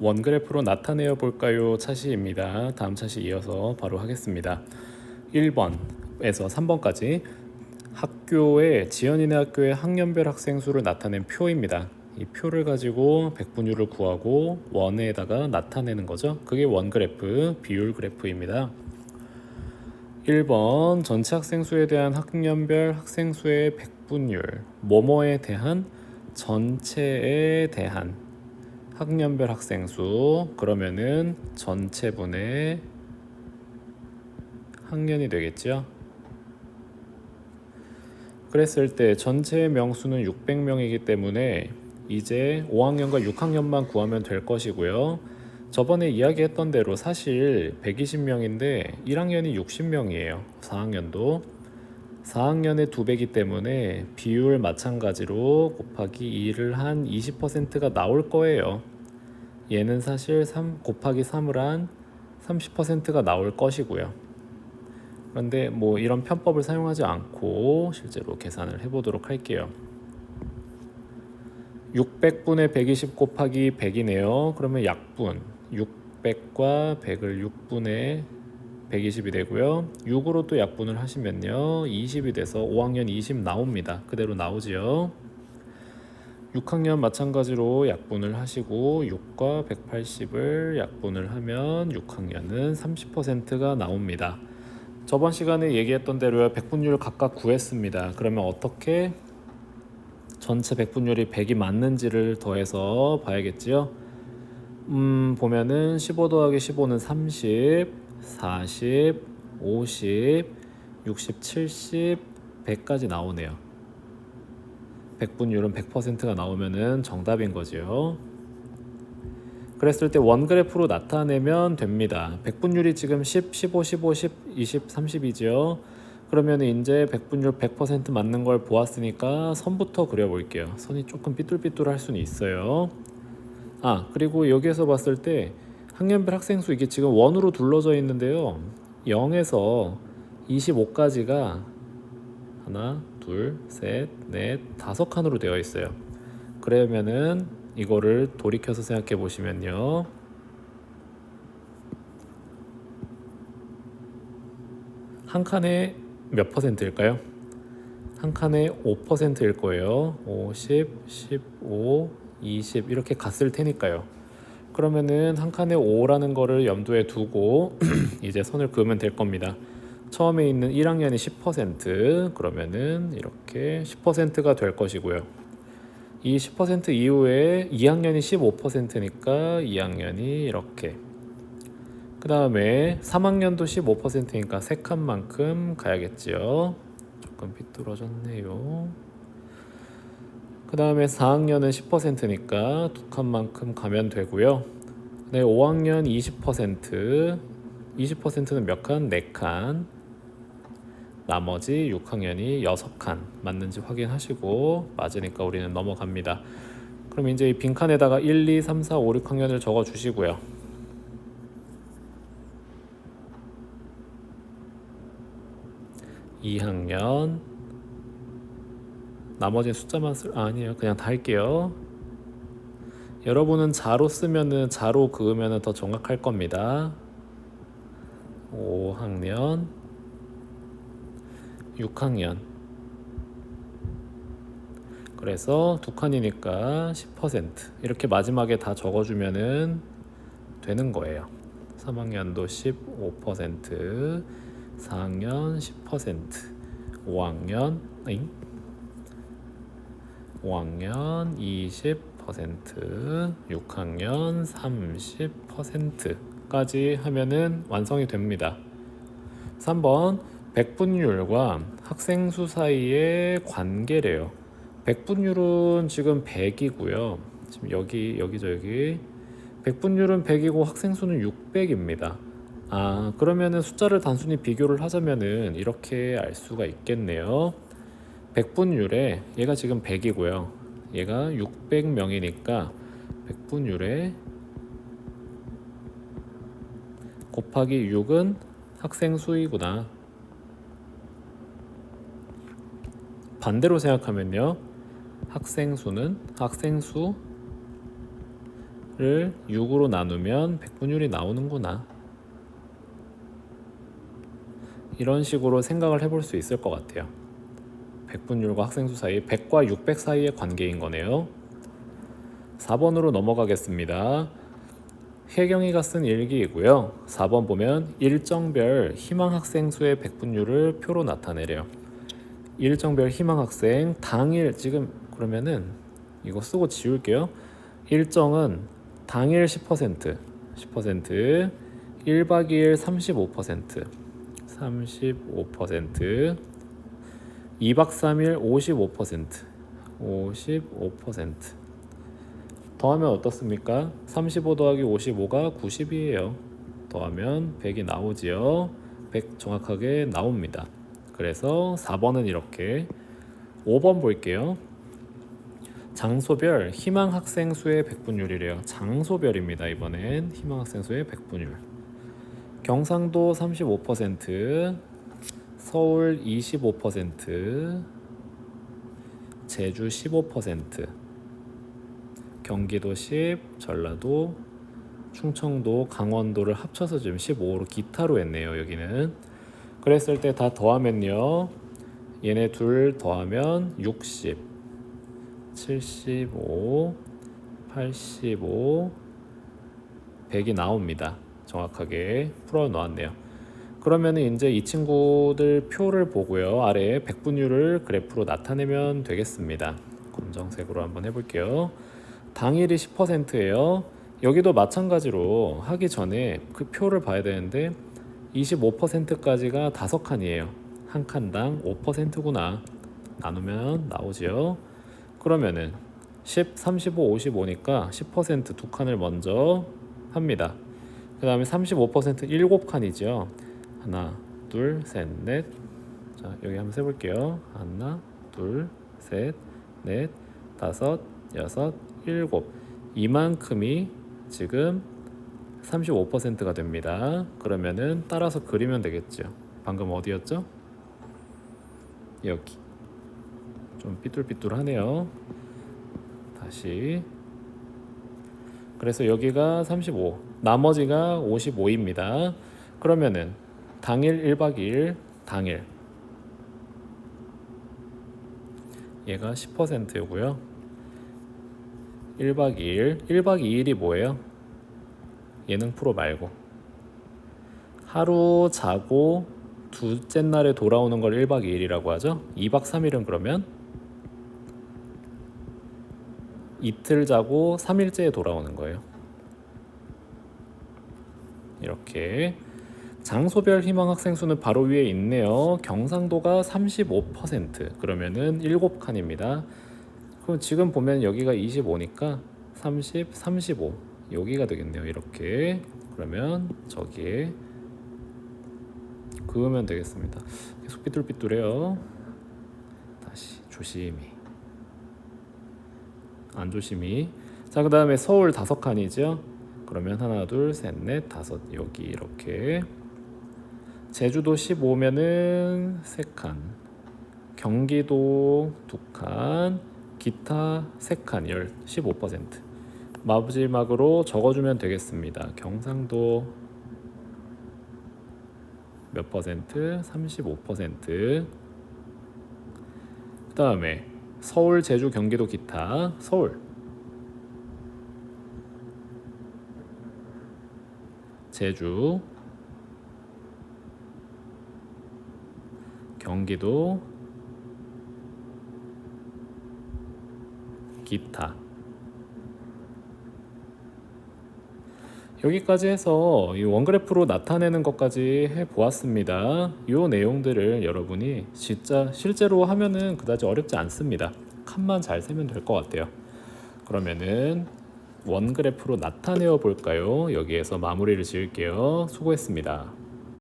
원그래프로 나타내어 볼까요? 차시입니다. 다음 차시 이어서 바로 하겠습니다. 1번에서 3번까지 학교의 지연이네 학교의 학년별 학생 수를 나타낸 표입니다. 이 표를 가지고 백분율을 구하고 원에다가 나타내는 거죠. 그게 원 그래프, 비율 그래프입니다. 1번 전체 학생 수에 대한 학년별 학생 수의 백분율 뭐뭐에 대한 전체에 대한 학년별 학생 수 그러면은 전체분의 학년이 되겠죠. 그랬을 때 전체 명수는 600명이기 때문에 이제 5학년과 6학년만 구하면 될 것이고요. 저번에 이야기했던 대로 사실 120명인데 1학년이 60명이에요. 4학년도 4학년의 두 배기 때문에 비율 마찬가지로 곱하기 2를 한 20%가 나올 거예요. 얘는 사실 3 곱하기 3을 한 30%가 나올 것이고요. 그런데 뭐 이런 편법을 사용하지 않고 실제로 계산을 해보도록 할게요. 600분의 120 곱하기 100이네요. 그러면 약분 600과 100을 6분의 120이 되고요. 6으로 또 약분을 하시면요. 20이 돼서 5학년 20 나옵니다. 그대로 나오지요. 6학년 마찬가지로 약분을 하시고 6과 180을 약분을 하면 6학년은 30%가 나옵니다. 저번 시간에 얘기했던 대로 백분율 각각 구했습니다. 그러면 어떻게 전체 백분율이 100이 맞는지를 더해서 봐야겠지요. 음, 보면은 15 더하기 15는 30, 40, 50, 60, 70, 100까지 나오네요. 백분율은 100%가 나오면은 정답인 거지요. 그랬을 때 원그래프로 나타내면 됩니다. 백분율이 지금 10, 15, 15, 10, 20, 30이죠. 그러면 이제 백분율 100% 맞는 걸 보았으니까 선부터 그려볼게요. 선이 조금 삐뚤삐뚤할 수는 있어요. 아 그리고 여기에서 봤을 때 학년별 학생 수 이게 지금 원으로 둘러져 있는데요. 0에서 25까지가 하나, 둘, 셋, 넷, 다섯 칸으로 되어 있어요. 그러면은 이거를 돌이켜서 생각해 보시면요. 한 칸에 몇 퍼센트일까요? 한 칸에 5%일 거예요. 50, 15, 20 이렇게 갔을 테니까요. 그러면은 한 칸에 5라는 거를 염두에 두고 이제 선을 그으면 될 겁니다. 처음에 있는 1학년이 10% 그러면은 이렇게 10%가 될 것이고요. 이 10% 이후에 2학년이 15%니까 2학년이 이렇게 그 다음에 3학년도 15%니까 3칸만큼 가야겠지요. 조금 삐뚤어졌네요. 그 다음에 4학년은 10%니까 두 칸만큼 가면 되고요. 네, 5학년 20% 20%는 몇 칸? 4칸 나머지 6학년이 6칸 맞는지 확인하시고 맞으니까 우리는 넘어갑니다. 그럼 이제 이 빈칸에다가 1, 2, 3, 4, 5, 6학년을 적어 주시고요. 2학년 나머지 숫자만 쓸 아, 아니에요. 그냥 다 할게요. 여러분은 자로 쓰면은 자로 그으면은 더 정확할 겁니다. 5학년 6학년 그래서 두 칸이니까 10% 이렇게 마지막에 다 적어주면은 되는 거예요. 3학년도 15% 4학년 10% 5학년 잉? 5학년 20% 6학년 30%까지 하면은 완성이 됩니다. 3번 백분율과 학생 수 사이의 관계래요. 백분율은 지금 100이고요. 지금 여기 여기죠 여기. 백분율은 100이고 학생 수는 600입니다. 아, 그러면은 숫자를 단순히 비교를 하자면은 이렇게 알 수가 있겠네요. 백분율에 얘가 지금 100이고요. 얘가 600명이니까 백분율에 곱하기 6은 학생 수이구나. 반대로 생각하면요. 학생 수는 학생 수 6으로 나누면 백분율이 나오는구나. 이런 식으로 생각을 해볼 수 있을 것 같아요. 백분율과 학생수 사이 100과 600 사이의 관계인 거네요. 4번으로 넘어가겠습니다. 혜경이가 쓴 일기이고요. 4번 보면 일정별 희망 학생 수의 백분율을 표로 나타내래요. 일정별 희망 학생 당일 지금 그러면은 이거 쓰고 지울게요. 일정은 당일 10%, 10%, 1박 2일 35%, 35%, 2박 3일 55%, 55%. 더하면 어떻습니까? 35 더하기 55가 90이에요. 더하면 100이 나오지요. 100 정확하게 나옵니다. 그래서 4번은 이렇게 5번 볼게요. 장소별 희망 학생 수의 백분율이래요. 장소별입니다. 이번엔 희망 학생 수의 백분율. 경상도 35%, 서울 25%, 제주 15%, 경기도 10, 전라도, 충청도, 강원도를 합쳐서 지금 15로 기타로 했네요. 여기는 그랬을 때 다 더하면요. 얘네 둘 더하면 60, 75, 85, 100이 나옵니다. 정확하게 풀어 놓았네요. 그러면 이제 이 친구들 표를 보고요. 아래에 백분율을 그래프로 나타내면 되겠습니다. 검정색으로 한번 해볼게요. 당일이 10%예요. 여기도 마찬가지로 하기 전에 그 표를 봐야 되는데 25%까지가 다섯 칸이에요. 한 칸당 5%구나. 나누면 나오지요. 그러면은 10, 35, 55니까 10%두 칸을 먼저 합니다. 그 다음에 35% 일곱 칸이죠. 하나, 둘, 셋, 넷. 자, 여기 한번 세 볼게요. 하나, 둘, 셋, 넷, 다섯, 여섯, 일곱. 이만큼이 지금 35%가 됩니다. 그러면은 따라서 그리면 되겠죠. 방금 어디였죠? 여기. 좀 삐뚤삐뚤하네요. 다시. 그래서 여기가 35, 나머지가 55입니다. 그러면은 당일 1박 2일 당일 얘가 10%고요. 1박 2일 1박 2일이 뭐예요? 예능 프로 말고 하루 자고 둘째 날에 돌아오는 걸 1박 2일이라고 하죠. 2박 3일은 그러면 이틀 자고 3일째에 돌아오는 거예요. 이렇게 장소별 희망 학생 수는 바로 위에 있네요. 경상도가 35% 그러면은 7칸입니다. 그럼 지금 보면 여기가 25니까 30, 35 여기가 되겠네요. 이렇게 그러면 저기에 그으면 되겠습니다. 계속 삐뚤삐뚤해요. 다시 조심히 안 조심히 자 그 다음에 서울 다섯 칸이죠. 그러면 하나 둘 셋 넷 다섯 여기 이렇게 제주도 15면은 3칸 경기도 2칸 기타 3칸 15% 마지막으로 적어주면 되겠습니다. 경상도 몇 퍼센트? 35%그 다음에 서울, 제주, 경기도, 기타 서울. 제주 경기도 기타 여기까지 해서 이 원그래프로 나타내는 것까지 해 보았습니다. 이 내용들을 여러분이 진짜 실제로 하면은 그다지 어렵지 않습니다. 칸만 잘 세면 될 것 같아요. 그러면은 원그래프로 나타내어 볼까요? 여기에서 마무리를 지을게요. 수고했습니다.